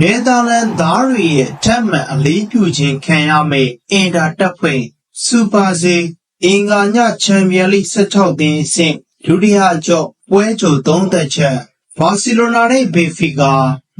နေသာလန်သားတွေရဲ့ထက်မှန်အလေးပြုခြင်းခံရမယ့်အင်တာတက်ဖွဲ့စူပါစေအင်္ဂါညချန်ပီယံလိ16သင်းအဆင့်ဒုတိယအကျော့ပွဲကြို3သက်ချက်ဘာစီလိုနာနဲ့ဘေဖီကာ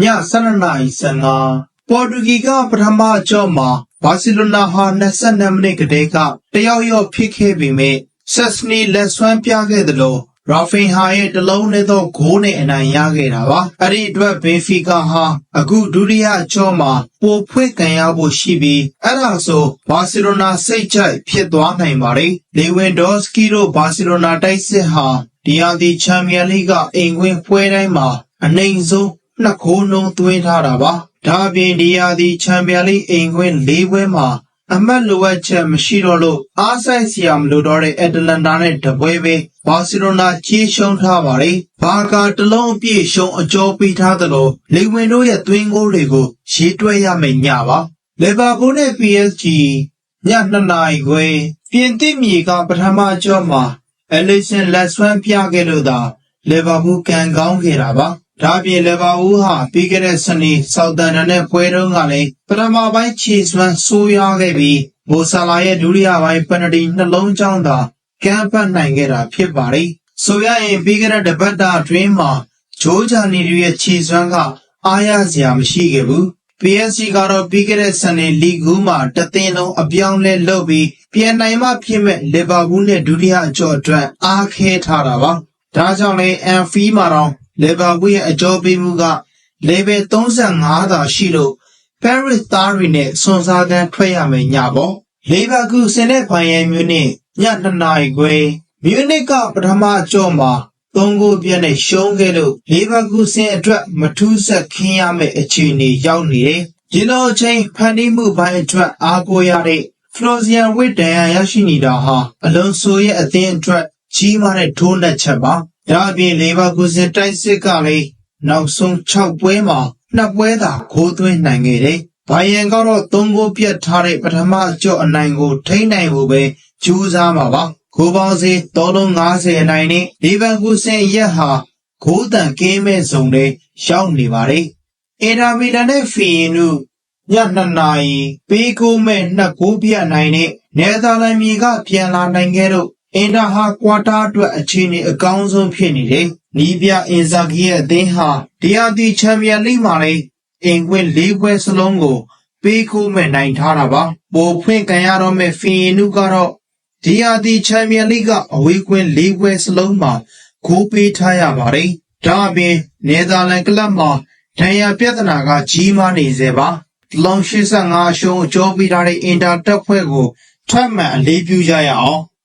ည12:15ပေါ်တူဂီကပထမအကျော့မှာဘာစီလိုနာဟာ22မိနစ်ကတည်းကတယောက်ယောက်ဖြစ်ခဲ့ပေမဲ့ဆက်စနီလက်ဆွမ်းပြခဲ့သလို ရာဖင်ဟာရဲ့တလုံးနဲ့သောဂိုးနဲ့အနိုင်ရခဲ့တာပါ။အဲ့ဒီအတွက်ဘေဖီကာဟာအခုဒုတိယအကျော့မှာပိုဖွင့်ကန်ရဖို့ရှိပြီးအဲ့ဒါဆိုဘာစီလိုနာစိတ်ကြိုက်ဖြစ်သွားနိုင်ပါတယ်။လေဝင်ဒေါစကီတို့ဘာစီလိုနာတိုက်စစ်ဟာဒီယာဒီချန်ပီယံလိကအိမ်ခွင်းပွဲတိုင်းမှာအနိုင်ဆုံးနှစ်ခိုးနှုံးသွင်းထားတာပါ။ဒါအပြင်ဒီယာဒီချန်ပီယံလိအိမ်ခွင်း၄ပွဲမှာ အမတ်လိုအပ်ချက်မရှိတော့လို့အားဆိုင်စီယာမလိုတော့တဲ့အက်တလန်တာနဲ့တပွဲပဲဘာစီလိုနာကြီးရှုံးထားပါတယ်။ဘာကာတလုံးအပြည့်ရှုံးအကျော်ပေးထားသလိုလေဝင်တို့ရဲ့သွင်းဂိုးတွေကိုရေးတွဲရမယ်ညပါ။လီဗာပူးနဲ့ PSG ည2နာရီခွဲပြင်သစ်မြေကပထမကျော့မှာအလီဆန်လက်ဆွမ်းပြခဲ့လို့သာလီဗာပူးကန်ကောင်းခဲ့တာပါ။ ဒါပြင်လီဗာပူးဟာပြီးခဲ့တဲ့စနေဆောက်တန်တန်နဲ့ပွဲတုန်းကလည်းပထမပိုင်းခြေစွမ်းဆိုးရွားခဲ့ပြီးမိုဆာလာရဲ့ဒုတိယပိုင်းပယ်နတီနှလုံးကြောင်းသာကမ်းပတ်နိုင်ခဲ့တာဖြစ်ပါတယ်။ဆိုရရင်ပြီးခဲ့တဲ့တပတ်တာအတွင်းမှာဂျိုးဂျာနီတို့ရဲ့ခြေစွမ်းကအားရစရာမရှိခဲ့ဘူး။ PSG ကတော့ပြီးခဲ့တဲ့စနေလီဂူးမှာတသင်းလုံးအပြောင်းလဲလုပ်ပြီးပြန်နိုင်မှဖြစ်မဲ့လီဗာပူးနဲ့ဒုတိယအကျော့အတွက်အားခဲထားတာပါ။ဒါကြောင့်လည်းအန်ဖီမှာတော့ လီဗာပူးရဲ့အကျော်ပေးမှုကလေဗယ်35သာရှိလို့ Paris သားတွေနဲ့စွန်စားကန်းထွက်ရမယ်ညပေါ့။လေဗာကူစင်တဲ့ဖိုင်ယန်မြူနစ်ည2နာရီခွဲမြူနစ်ကပထမအကျော့မှာသုံးဂိုးပြတ်နဲ့ရှုံးခဲ့လို့လေဗာကူစင်အတွက်မထူးဆက်ခင်းရမယ့်အခြေအနေရောက်နေတယ်။ဒီလိုအချိန်ဖန်တီးမှုပိုင်းအတွက်အားကိုးရတဲ့ဖလိုဇီယန်ဝစ်တန်ရရရှိနေတာဟာအလွန်ဆိုရဲ့အသင်းအတွက်ကြီးမားတဲ့ထိုးနှက်ချက်ပါ။ ဒါအပြင်လေဗာကူစင်တိုက်စစ်ကလည်းနောက်ဆုံး6ပွဲမှာနှစ်ပွဲသာဂိုးသွင်းနိုင်ခဲ့တယ်။ဘိုင်ယန်ကတော့3ဂိုးပြတ်ထားတဲ့ပထမအကျော့အနိုင်ကိုထိန်းနိုင်ဖို့ပဲကြိုးစားမှာပါ။ဂိုးပေါင်းစီ350အနိုင်နဲ့လီဗန်ကူဆင်ရက်ဟာဂိုးတန်ကင်းမဲ့ဇုံတွေရောက်နေပါတယ်။အင်တာမီလန်နဲ့ဖီယင်တို့ည2နာရီပေးကိုမဲ့နှစ်ဂိုးပြတ်နိုင်တဲ့နယ်သာလန်မြေကပြန်လာနိုင်ခဲ့တော့ အင်တာဟာကွာတာအတွက်အခြေအနေအကောင်းဆုံးဖြစ်နေတယ်။နီးပြအင်ဇာဂီရဲ့အသင်းဟာဒီယာတီချန်ပီယံလိမှာလည်းအင်ကွင်း၄ပွဲစလုံးကို ပေးခိုးမဲ့နိုင်ထားတာပါ။ပိုဖွင့်ကန်ရတော့မဲ့ဖီယင်နုကတော့ဒီယာတီချန်ပီယံလိကအဝေးကွင်း၄ပွဲစလုံးမှာဂိုးပေးထားရပါတယ်။ဒါအပြင်နယ်သာလန်ကလပ်မှာဒဏ်ရာပြဿနာကကြီးမားနေစေပါ။လောင်85အရှုံးအကျော်ပေးထားတဲ့အင်တာတက်ဖွဲ့ကိုထပ်မံအလေးပြုကြရအောင်။